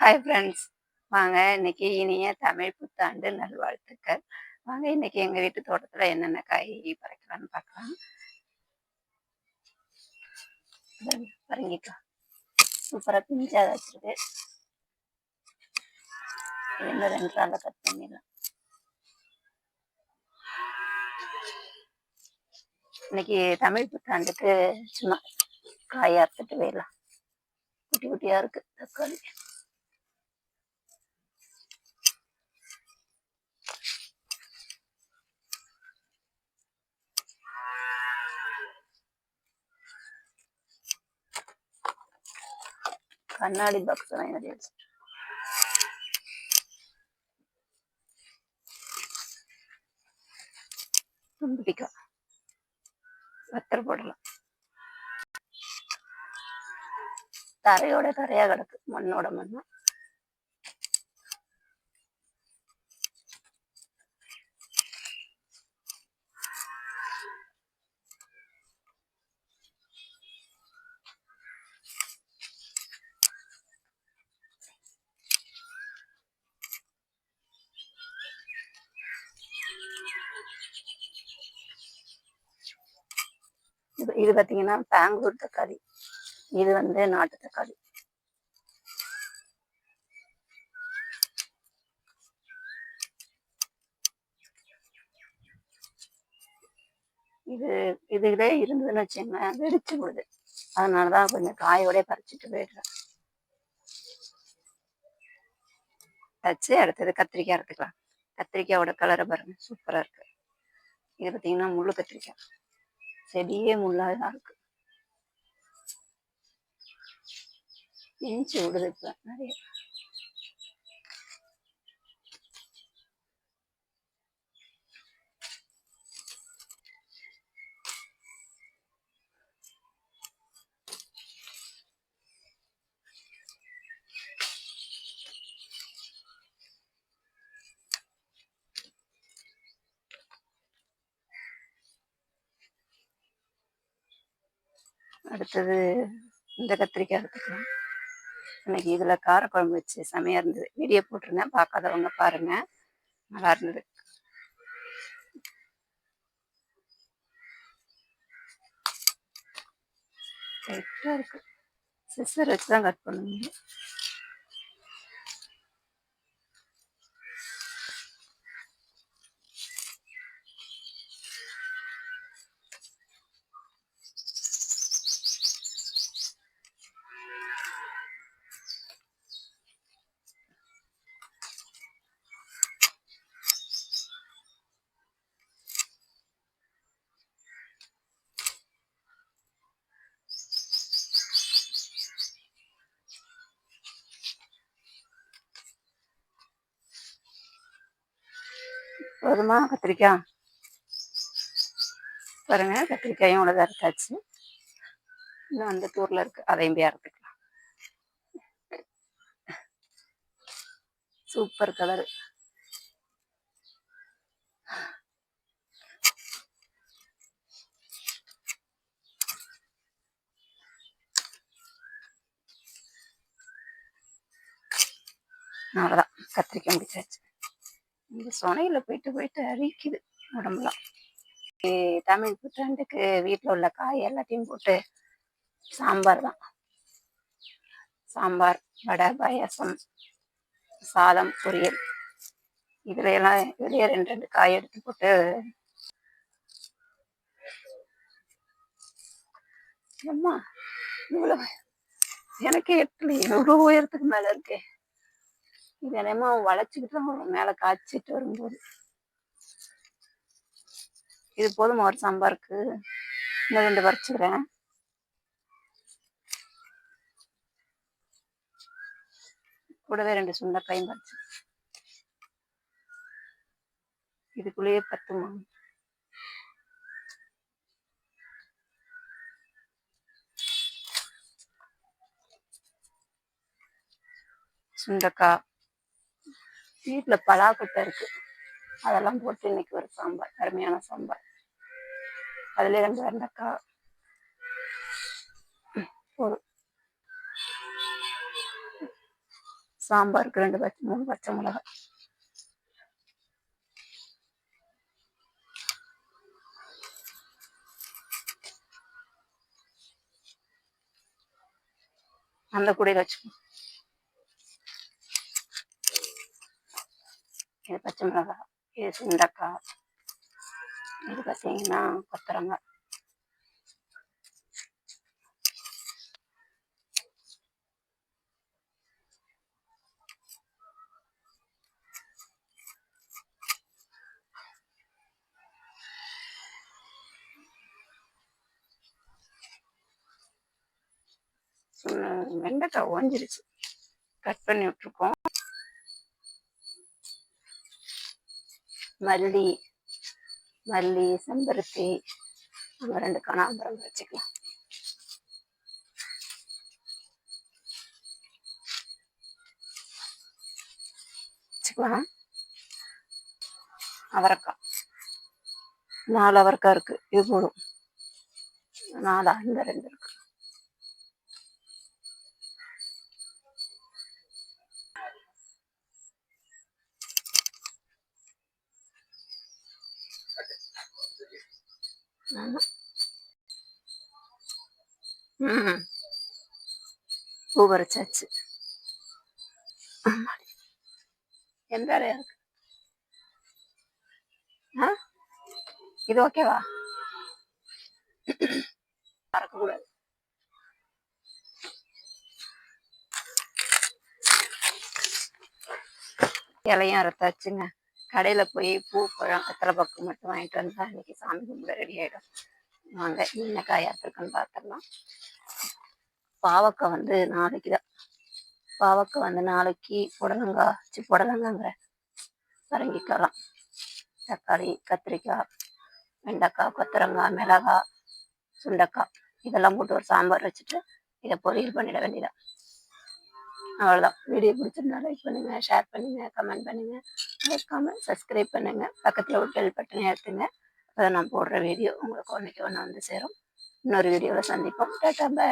Hi friends வாங்க இன்னைக்கு இனிய தமிழ் புத்தாண்டு நல்வாழ்த்துக்கள். வாங்க இன்னைக்கு எங்கள் வீட்டு தோட்டத்தில் என்னென்ன காய் பறிக்கலாம்னு பார்க்கலாம் பரங்கிக்கலாம் சூப்பராக பிஞ்சா வச்சிருக்கு. இன்னும் ரெண்டு நாளில் கட் பண்ணிடலாம். இன்னைக்கு தமிழ் புத்தாண்டுக்கு சும்மா காய் அறுத்துட்டு போயிடலாம். குட்டி குட்டியாக இருக்குது தக்காளி. கண்ணாடி பாக்ஸ் தான் நிறைய வச்சுட்டு தும்பிக்கா போடலாம். தரையோட தரையா கிடக்கு. மண்ணோட மண்ணா. இது இது பார்த்தீங்கன்னா பெங்களூர் தக்காளி. இது வந்து நாட்டு தக்காளி. இது இதுலே இருந்ததுன்னு வச்சுங்க வெடிச்சு விடுது அதனாலதான் கொஞ்சம் காயோட பறிச்சுட்டு போயிடுறேன். வச்சு அடுத்தது கத்திரிக்காய் எடுத்துக்கலாம் கத்திரிக்காயோட கலரை பாருங்க சூப்பரா இருக்கு. இது பார்த்தீங்கன்னா முள்ளு கத்திரிக்காய். செடியே முள்ளாதான் இருக்கு இன்ச்சு விடுது இப்ப நிறைய அடுத்தது இந்த கத்திரிக்காய் எடுத்துக்கலாம் இன்னைக்கு இதுல காரக்குழம்பு வச்சு செமையா இருந்தது. வீடியோ போட்டிருந்தேன். பார்க்காதவங்க பாருங்க. நல்லா இருந்தது. லைட்டா இருக்கு. சிஸ்டர் வச்சு தான் கட் பண்ணுங்க போதுமா? கத்திரிக்காய் பாருங்க கத்திரிக்காயும் உள்ள இருக்காச்சு. இன்னும் அந்த தூரில் இருக்கு. அதையும் போய் அறுத்துக்கலாம். Super colour. அவ்வளோதான் கத்திரிக்காய் முடிச்சாச்சு. இந்த சுனையில் போயிட்டு போயிட்டு அரிக்குது உடம்புலாம். தமிழ் புத்தாண்டுக்கு வீட்டில் உள்ள காய் எல்லாத்தையும் போட்டு சாம்பார் தான். சாம்பார் வடை பாயாசம் சாதம் பொரியல். இதுல எல்லாம் இதுலயே ரெண்டு ரெண்டு காய் எடுத்து போட்டு அம்மா இவ்வளவு எனக்கே எட்டு இவ்வளவு உயரத்துக்கு மேல இருக்கே. இது என்னமோ வளைச்சுக்கிட்டு தான் வரும். மேல காய்ச்சிட்டு வரும்போது. இது போதும்? ஒரு சாம்பாருக்கு. இன்னும் ரெண்டு பறிச்சுக்கிறேன். கூடவே ரெண்டு சுண்டக்காயும் பறிச்சு. இதுக்குள்ளேயே பத்துமா? சுண்டக்காய். வீட்டில் பலாக்கொட்டை இருக்கு. அதெல்லாம் போட்டு இன்னைக்கு ஒரு சாம்பார் அருமையான சாம்பார். அதுல ரெண்டு வெண்டைக்காய். போதும். சாம்பாருக்கு ரெண்டு பச்சை மூணு பச்சை மிளகாய். அந்த கூடையில் வச்சுக்கோ இது பச்சை மிளகாய் இது சுண்டக்காய் இது பார்த்தீங்கன்னா கொத்தரங்காய் வெண்டைக்காய் ஓஞ்சிருச்சு. கட் பண்ணி விட்டுருக்கோம். மல்லி மல்லி செம்பருத்தி நம்ம ரெண்டு கனாம்பரம் வச்சுக்கலாம் வச்சுக்கலாம் அவரைக்காய் நாலு அவரைக்காய் இருக்கு. இது போதும் நாலு அந்த ரெண்டு இருக்கு. ம் பூ பறிச்சாச்சு எந்த வேலையா இருக்கு ஆ? இது ஓகேவா மறக்கக்கூடாது. இலையும் அறுத்தாச்சுங்க. கடையில போய் பூ பழம் வெத்தலை பக்கம் மட்டும் வாங்கிட்டு வந்தா இன்னைக்கு சாமி கும்பிட ரெடி ஆயிடும். வாங்க என்ன காய் இருக்குன்னு பார்த்துடலாம் பாவக்காய் வந்து நாளைக்கு தான். பாவக்காய் வந்து நாளைக்கு புடலங்காய் சி புடலங்காங்கிற பரங்கிக்காய்லாம் தக்காளி கத்திரிக்காய் வெண்டைக்காய் கொத்தரங்காய் மிளகாய் சுண்டைக்காய். இதெல்லாம் போட்டு ஒரு சாம்பார் வச்சுட்டு இதை பொரியல் பண்ணிட வேண்டியதான் அவ்வளோதான் வீடியோ பிடிச்சிருந்தா லைக் பண்ணுங்க ஷேர் பண்ணுங்க கமெண்ட் பண்ணுங்க. மறக்காம சப்ஸ்கிரைப் பண்ணுங்க. பக்கத்தில் ஒரு பெல் பட்டனை எடுத்துங்க அப்போ நான் போடுற வீடியோ உங்களுக்கு ஒன்றைக்கு ஒன்று வந்து சேரும். இன்னொரு வீடியோவில் சந்திப்போம். Tata bye